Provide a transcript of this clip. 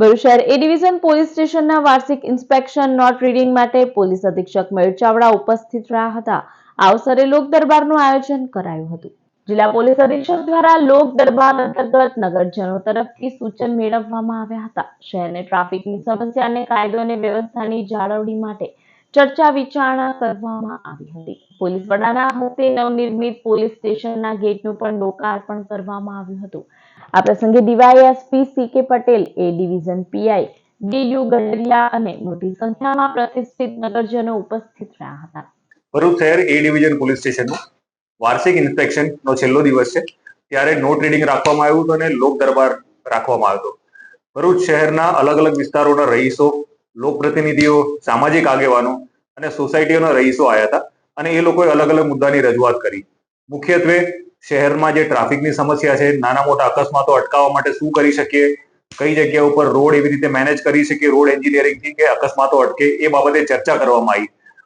ભરૂચ એ division police સ્ટેશનના વાર્ષિક inspection note reading માટે પોલીસ અધિક્ષક મયુર ચાવડા ઉપસ્થિત રહ્યા હતા. આ અવસરે લોક દરબારનું આયોજન કરાયું હતું. જિલ્લા પોલીસ અધિક્ષક દ્વારા લોક દરબાર અંતર્ગત નગરજનો તરફથી સૂચન મેળવવામાં આવ્યા હતા. શહેરને ટ્રાફિકની સમસ્યા અને કાયદો અને વ્યવસ્થાની જાળવણી માટે ચર્ચા વિચારણા કરવામાં આવી હતી. પોલીસ વડાના હસ્તે નવનિર્મિત પોલીસ સ્ટેશનના ગેટનું પણ લોકાર્પણ કરવામાં આવ્યું હતું. આ પ્રસંગે DYSP C K Patel A division PI D U Gadhariya અને મોટી સંખ્યામાં પ્રતિષ્ઠિત નગરજનો ઉપસ્થિત રહ્યા હતા. ભરૂચ શહેર એ ડિવિઝન પોલીસ સ્ટેશનનું વાર્ષિક ઇન્સ્પેક્શન નો છેલ્લો દિવસ છે. ત્યારે નોટ રીડિંગ રાખવામાં આવ્યું હતું અને લોક દરબાર રાખવામાં આવ્યો હતો. ભરૂચ શહેરના અલગ અલગ વિસ્તારોના રહીશો લોકપ્રતિનિધિઓ, સામાજિક આગેવાનો અને સોસાયટીઓના રહીશો આવ્યા હતા અને એ લોકોએ અલગ અલગ મુદ્દાની રજૂઆત કરી. મુખ્યત્વે શહેરમાં જે ટ્રાફિકની સમસ્યા છે, નાના મોટા અકસ્માતો અટકાવવા માટે શું કરી શકીએ, કઈ જગ્યા ઉપર રોડ એવી રીતે મેનેજ કરી શકીએ, રોડ એન્જિનિયરિંગથી કે અકસ્માતો અટકે, એ બાબતે ચર્ચા કરવામાં આવી.